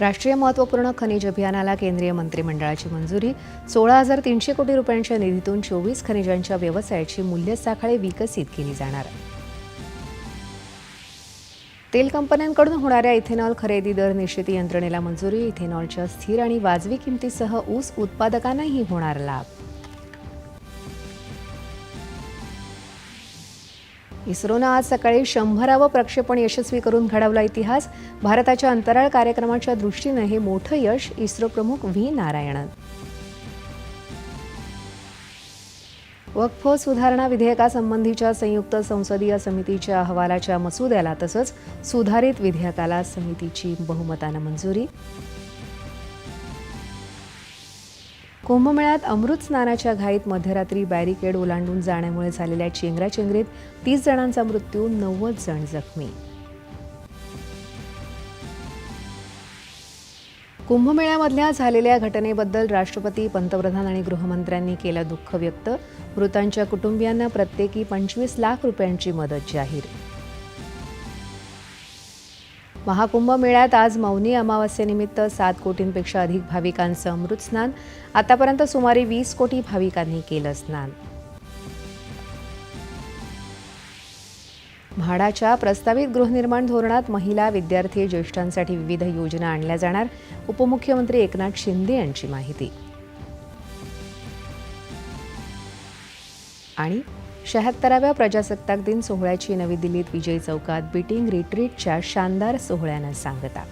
राष्ट्रीय महत्त्वपूर्ण खनिज अभियानाला केंद्रीय मंत्रिमंडळाची मंजुरी. सोळा हजार तीनशे कोटी रुपयांच्या निधीतून चोवीस खनिजांच्या व्यवसायाची मूल्य साखळी विकसित केली जाणार. तेल कंपन्यांकडून होणाऱ्या इथेनॉल खरेदी दर निश्चिती यंत्रणेला मंजुरी. इथेनॉलच्या स्थिर आणि वाजवी किमतीसह ऊस उत्पादकांनाही होणार लाभ. इस्रोनं आज सकाळी शंभरावं प्रक्षेपण यशस्वी करून घडवला इतिहास. भारताच्या अंतराळ कार्यक्रमाच्या दृष्टीनं हे मोठं यश इस्रो प्रमुख व्ही. नारायणन. वक्फ सुधारणा विधेयकासंबंधीच्या संयुक्त संसदीय समितीच्या अहवालाच्या मसुद्याला तसंच सुधारित विधेयकाला समितीची बहुमतानं मंजुरी. कुंभमेळ्यात अमृत स्नानाच्या घाईत मध्यरात्री बॅरिकेड ओलांडून जाण्यामुळे झालेल्या चेंगराचेंगरीत तीस जणांचा मृत्यू नव्वद जण जखमी. कुंभमेळ्यामधल्या झालेल्या घटनेबद्दल राष्ट्रपती पंतप्रधान आणि गृहमंत्र्यांनी केलं दुःख व्यक्त. मृतांच्या कुटुंबियांना प्रत्येकी पंचवीस लाख रुपयांची मदत जाहीर. महाकुंभ मेळ्यात आज मौनी अमावस्येनिमित्त सात कोटींपेक्षा अधिक भाविकांचं अमृत स्नान. आतापर्यंत सुमारे वीस कोटी भाविकांनी केलं स्नान. म्हाडाच्या प्रस्तावित गृहनिर्माण धोरणात महिला विद्यार्थी ज्येष्ठांसाठी विविध योजना आणल्या जाणार. उपमुख्यमंत्री एकनाथ शिंदे यांची माहिती. आणि शहात्तराव्या प्रजासत्ताक दिन सोहळ्याची नवी दिल्लीत विजय चौकात बीटिंग रिट्रीटच्या शानदार सोहळ्यानं सांगता.